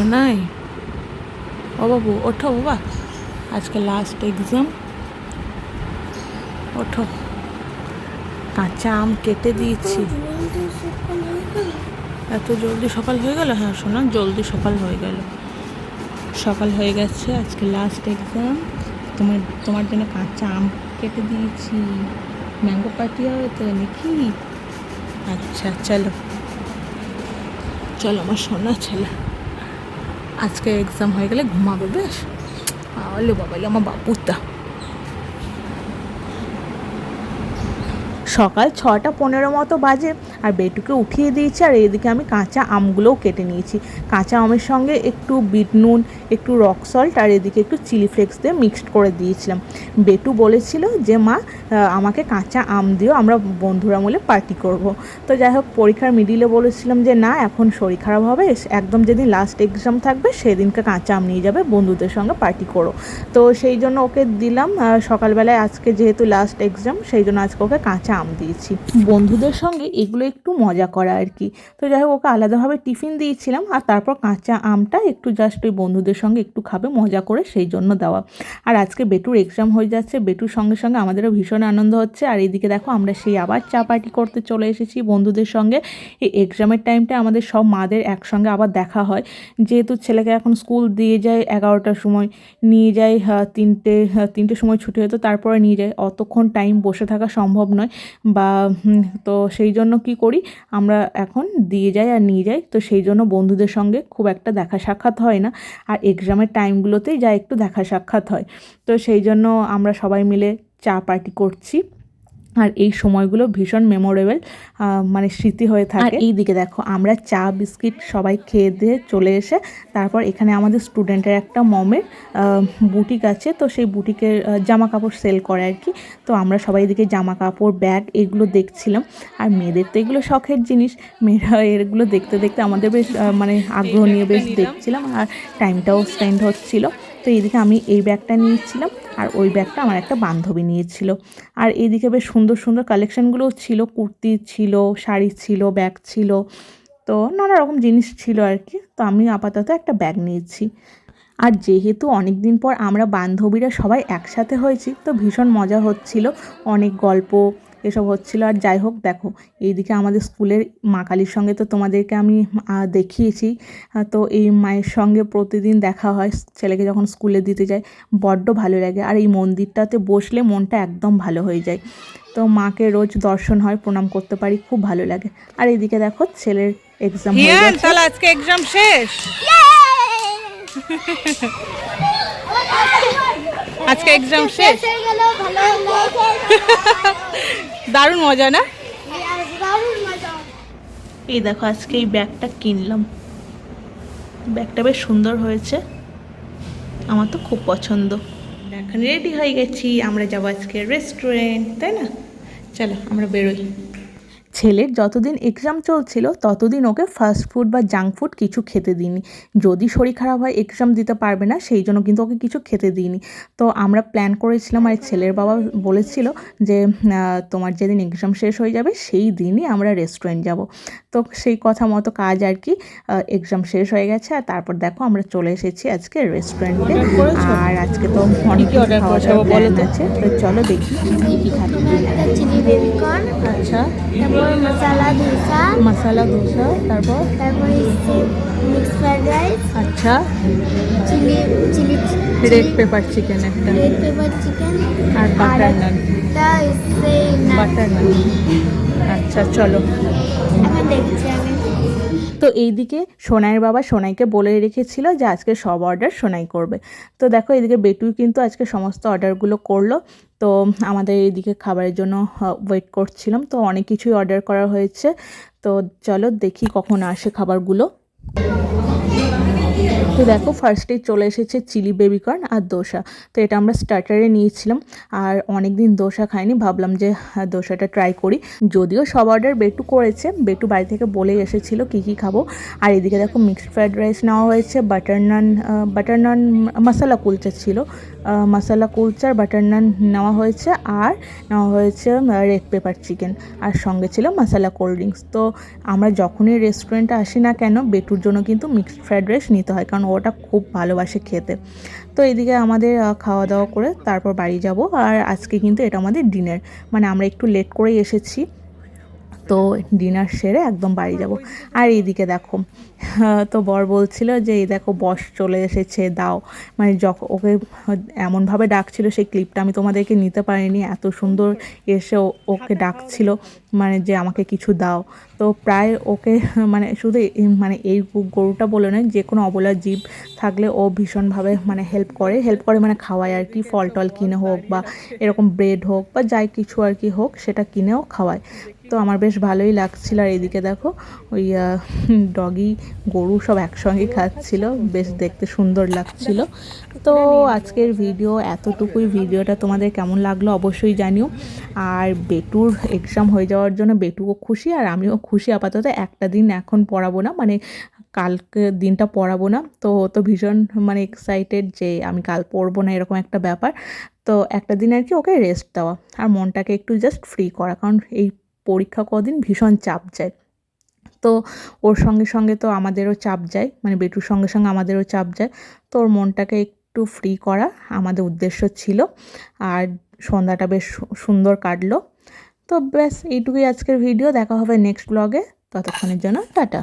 শোনাই? শোনাই ও বাবু, ওঠো বাবা। আজকে লাস্ট এক্সাম ওঠো। কাঁচা আম কেটে দিয়েছি। এত জলদি সকাল হয়ে গেল? হ্যাঁ শোনা, জলদি সকাল হয়ে গেল। সকাল হয়ে গেছে, আজকে লাস্ট এক্সাম তোমার তোমার জন্য কাঁচা আম কেটে দিয়েছি। ম্যাঙ্গো পার্টি হবে তো নাকি? আচ্ছা চলো। চলো, আমার সোনা ছেলে। আজকে এক্সাম হয়ে গেলে ঘুমাবে, বেশ। আলো বাবা আমার বাপুতা সকাল ছটা পনেরো মতো বাজে, আর বেটুকে উঠিয়ে দিয়েছি, আর এদিকে আমি কাঁচা আমগুলোও কেটে নিয়েছি। কাঁচা আমের সঙ্গে একটু বিট নুন একটু রক সল্ট আর এদিকে একটু চিলি ফ্লেক্স দিয়ে মিক্সড করে দিয়েছিলাম। বেটু বলেছিল যে, মা আমাকে কাঁচা আম দিও, আমরা বন্ধুরা মিলে পার্টি করব। তো যাই হোক, পরীক্ষার মিডিলে বলেছিলাম যে, না, এখন শরীর খারাপ হবে একদম যেদিন লাস্ট এক্সাম থাকবে, সেদিনকে কাঁচা আম নিয়ে যাবে, বন্ধুদের সঙ্গে পার্টি করো। তো সেই জন্য ওকে দিলাম সকালবেলায় আজকে যেহেতু লাস্ট এক্সাম সেই জন্য আজকে ওকে কাঁচা আম দিয়েছি। বন্ধুদের সঙ্গে এগুলো একটু মজা করা আর কি। তো যাই হোক, ওকে আলাদাভাবে টিফিন দিয়েছিলাম, আর তারপর কাঁচা আমটা একটু জাস্ট ওই বন্ধুদের সঙ্গে একটু খাবে, মজা করে সেই জন্য দেওয়া। আর আজকে বেটুর এক্সাম হয়ে যাচ্ছে, বেটুর সঙ্গে সঙ্গে আমাদেরও ভীষণ আনন্দ হচ্ছে। আর এইদিকে দেখো, আমরা সেই আবার চা পার্টি করতে চলে এসেছি বন্ধুদের সঙ্গে। এই এক্সামের টাইমটা আমাদের সব মাদের একসঙ্গে আবার দেখা হয়। যেহেতু ছেলেকে এখন স্কুল দিয়ে যায় এগারোটার সময়, নিয়ে যায় তিনটে তিনটের সময় ছুটি হতো তারপরে নিয়ে যায়। অতক্ষণ টাইম বসে থাকা সম্ভব নয়। বা তো সেই জন্য কি করি, আমরা এখন দিয়ে যাই আর নিয়ে যাই। তো সেই জন্য বন্ধুদের সঙ্গে খুব একটা দেখা সাক্ষাৎ হয় না। আর এক্সামের টাইমগুলোতেই যা একটু দেখা সাক্ষাৎ হয়। তো সেই জন্য আমরা সবাই মিলে চা পার্টি করছি। আর এই সময়গুলো ভীষণ মেমোরেবল মানে স্মৃতি হয়ে থাকে আর এই দিকে দেখো আমরা চা বিস্কিট সবাই খেয়ে দিয়ে চলে এসে তারপর এখানে আমাদের স্টুডেন্টের একটা মমের বুটিক আছে। তো সেই বুটিকের জামা কাপড় সেল করে আর কি। তো আমরা সবাই এদিকে জামা কাপড় ব্যাগ এগুলো দেখছিলাম। আর মেয়েদের তো এগুলো শখের জিনিস। মেয়েরা এগুলো দেখতে দেখতে আমাদের বেশ মানে আগ্রহ নিয়ে বেশ দেখছিলাম। আর টাইমটাও স্পেন্ড হচ্ছিল। তো এইদিকে আমি এই ব্যাগটা নিয়েছিলাম আর ওই ব্যাগটা আমার একটা বান্ধবী নিয়েছিল। আর এইদিকে বেশ সুন্দর সুন্দর কালেকশানগুলোও ছিল, কুর্তি ছিল, শাড়ি ছিল, ব্যাগ ছিল, তো নানা রকম জিনিস ছিল আর কি। তো আমি আপাতত একটা ব্যাগ নিয়েছি। আর যেহেতু অনেক দিন পর আমরা বান্ধবীরা সবাই একসাথে হয়েছি, তো ভীষণ মজা হচ্ছিল। অনেক গল্প এসব হচ্ছিল। আর যাই হোক দেখো এইদিকে আমাদের স্কুলের মা কালীর সঙ্গে তো তোমাদেরকে আমি দেখিয়েছি। তো এই মায়ের সঙ্গে প্রতিদিন দেখা হয়। ছেলেকে যখন স্কুলে দিতে যায় বড্ড ভালো লাগে। আর এই মন্দিরটাতে বসলে মনটা একদম ভালো হয়ে যায়। তো মাকে রোজ দর্শন হয় প্রণাম করতে পারি খুব ভালো লাগে। আর এইদিকে দেখো ছেলের এক্সাম হয়ে তাহলে আজকে এক্সাম শেষ? আজকে এক্সাম শেষ দারুণ মজা না? এই দেখো আজকে এই ব্যাগটা কিনলাম। ব্যাগটা বেশ সুন্দর হয়েছে। আমার তো খুব পছন্দ। এখন রেডি হয়ে গেছি আমরা যাব আজকে রেস্টুরেন্ট তাই না? চলো আমরা বেরোই। ছেলের যতদিন এক্সাম চলছিল ততদিন ওকে ফাস্ট ফুড বা জাঙ্ক ফুড কিছু খেতে দিইনি। যদি শরীর খারাপ হয় এক্সাম দিতে পারবে না সেই জন্য কিন্তু ওকে কিছু খেতে দিইনি। তো আমরা প্ল্যান করেছিলাম আর ছেলের বাবা বলেছিল যে তোমার যেদিন এক্সাম শেষ হয়ে যাবে সেই দিনই আমরা রেস্টুরেন্ট যাব। তো সেই কথা মতো কাজ আর কি এক্সাম শেষ হয়ে গেছে আর তারপর দেখো আমরা চলে এসেছি আজকে রেস্টুরেন্টে আর আজকে তো অনেক খাওয়া। আছে। তো চলো দেখি কি কি আচ্ছা। তারপর মশলা ধোসা। মশলা ধোসা তারপর? তারপরে মিক্স ফ্রাইড রাইস আচ্ছা। Chilli chilli red pepper chicken একটা। রেড পেপার চিকেন আর বাটার নান একটা ইসে বাটার নান আচ্ছা চলো। এখন দেখছি আমি। তো এইদিকে সোনাইয়ের বাবা সোনাইকে বলে রেখেছিল যে আজকে সব অর্ডার সোনাই করবে। তো দেখো এদিকে বেটু কিন্তু আজকে সমস্ত অর্ডারগুলো করল। তো আমাদের এইদিকে খাবারের জন্য ওয়েট করছিলাম। তো অনেক কিছুই অর্ডার করা হয়েছে। তো চলো দেখি কখন আসে খাবারগুলো। তো দেখো ফার্স্টে চলে এসেছে চিলি বেবিকর্ন আর দোসা। তো এটা আমরা স্টার্টারে নিয়েছিলাম। আর অনেক দিন দোসা খাইনি ভাবলাম যে হ্যাঁ, দোসাটা ট্রাই করি। যদিও সব অর্ডার বেটু করেছে বেটু বাড়ি থেকে বলেই এসেছিল কী কী খাব। আর এদিকে দেখো মিক্সড ফ্রাইড রাইস নেওয়া হয়েছে বাটার নান বাটার নান মশলা কুলচা ছিল। মশলা কুলচার বাটার নান নেওয়া হয়েছে আর নেওয়া হয়েছে রেড পেপার চিকেন আর সঙ্গে ছিল মশলা কোল্ড ড্রিঙ্কস তো আমরা যখনই রেস্টুরেন্টে আসি না কেন, বেটুর জন্য কিন্তু মিক্সড ফ্রাইড রাইস নিতে হয়, কারণ ওটা খুব ভালোবাসে খেতে। তো এদিকে আমাদের খাওয়া দাওয়া করে তারপর বাড়ি যাব, আর আজকে কিন্তু এটা আমাদের ডিনার মানে আমরা একটু লেট করেই এসেছি। তো ডিনার সেরে একদম বাড়ি যাব। আর এইদিকে দেখো তো বর বলছিল যে, এই দেখো, বস চলে এসেছে, দাও। মানে যখন ওকে এমনভাবে ডাকছিল, সেই ক্লিপটা আমি তোমাদেরকে নিতে পারিনি। এত সুন্দর এসে ওকে ডাকছিল মানে যে, আমাকে কিছু দাও। তো প্রায় ওকে মানে শুধু মানে এই গরুটা বলে নয়, যে কোনো অবলা জীব থাকলে ও ভীষণভাবে মানে হেল্প করে। হেল্প করে মানে খাওয়ায় আর কি, ফল টল কিনে হোক বা এরকম ব্রেড হোক বা যাই কিছু আর কি হোক, সেটা কিনেও খাওয়ায়। তো আমার বেশ ভালোই লাগছিল। আর এদিকে দেখো, ওই ডগি, গরু সব একসঙ্গে খাচ্ছিল। বেশ দেখতে সুন্দর লাগছিল। তো আজকের ভিডিও, এতটুকুই। ভিডিওটা তোমাদের কেমন লাগল অবশ্যই জানিও। আর বেটুর এক্সাম হয়ে যাওয়ার জন্য বেটুও খুশি, আর আমিও খুশি। আপাতত একটা দিন এখন পড়াবো না মানে কালকে দিনটা পড়াবো না। তো তো ভীষণ মানে এক্সাইটেড যে আমি কাল পড়ব না, এরকম একটা ব্যাপার। তো একটা দিন আর কি ওকে রেস্ট দেওয়া, আর মনটাকে একটু জাস্ট ফ্রি করা। কারণ এই পরীক্ষা কদিন ভীষণ চাপ যায়। তো ওর সঙ্গে সঙ্গে তো আমাদেরও চাপ যায় মানে বেটুর সঙ্গে সঙ্গে আমাদেরও চাপ যায়। তো ওর মনটাকে একটু ফ্রি করা আমাদের উদ্দেশ্য ছিল। আর সন্ধ্যাটা বেশ সুন্দর কাটলো। তো ব্যাস, এইটুকুই আজকের ভিডিও দেখা হবে নেক্সট ব্লগে ততক্ষণের জন্য টাটা।